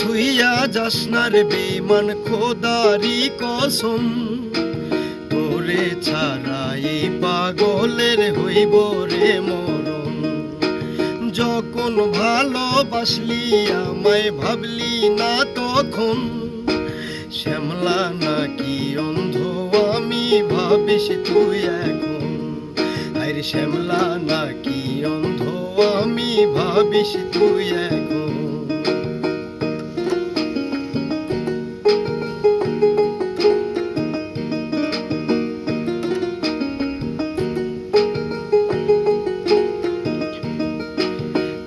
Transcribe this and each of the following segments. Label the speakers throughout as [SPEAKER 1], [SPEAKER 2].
[SPEAKER 1] থুইয়া যাসনার বেমান খোদারি কসম। ছাড়া এই পাগলের হইব রে মরণ। যখন ভালোবাসলি, আমায় ভাবলি না তখন। শ্যামলা নাকি অন্ধ, আমি ভাবিস তুই এখন। আরে শ্যামলা নাকি অন্ধ, আমি ভাবিস তুই এখন।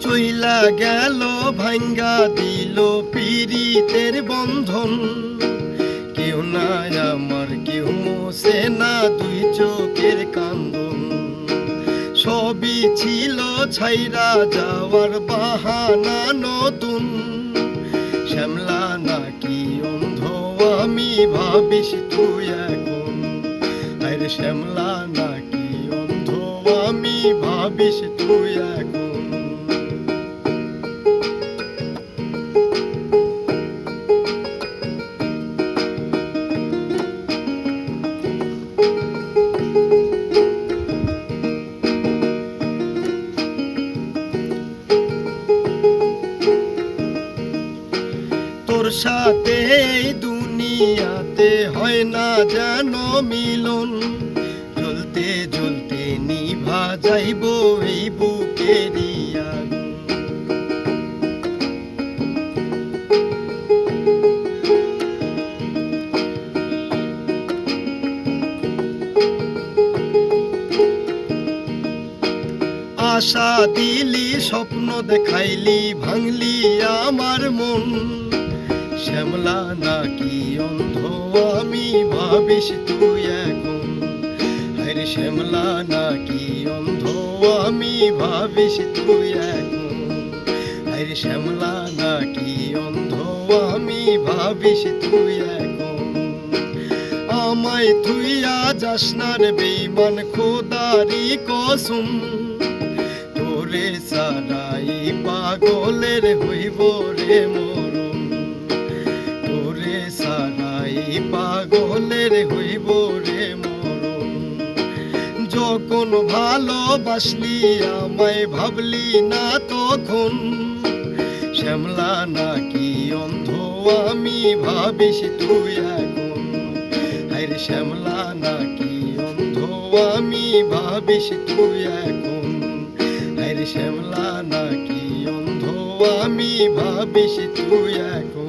[SPEAKER 1] চইলা গেল, ভাঙ্গা দিল পীড়িতের বন্ধন। কেউ না আমার, কেউ মোসে না দুই চোখের কান্দন। সবই ছিল ছাইরা যাওয়ার বাহানা নতুন। শ্যামলা নাকি অন্ধ, আমি ভাবিস তুই এখন। আরে শ্যামলা নাকি অন্ধ, আমি ভাবিস তুই তোর সাথে দুনিয়াতে হয় না যেন মিলন। জ্বলতে জ্বলতে নিভা যাইব এই বুকেরই আশা দিলি, স্বপ্ন দেখাইলি, ভাঙলি আমার মন। শ্যামলা নাকি অন্ধ, আমি ভাবিস তুই এখন। আরে শ্যামলা নাকি অন্ধ, আমি ভাবিস তুই এখন। আরে শ্যামলা নাকি অন্ধ, আমি ভাবিস তুই এখন। আমায় তুই যাসনার বেমান খোদারি কসম। তোরে সারাই পাগলের হইব রে মরণ। তোরে সারাই পাগলের হইব রে মরণ। যখন ভালোবাসলি, আমায় ভাবলি না তখন। শ্যামলা নাকি অন্ধ, আমি ভাবিস তুই এখন। আরে শ্যামলা নাকি অন্ধ, আমি ভাবিস তুই এখন। শ্যামলা নাকি অন্ধ? আমি ভাবিস তুই এখন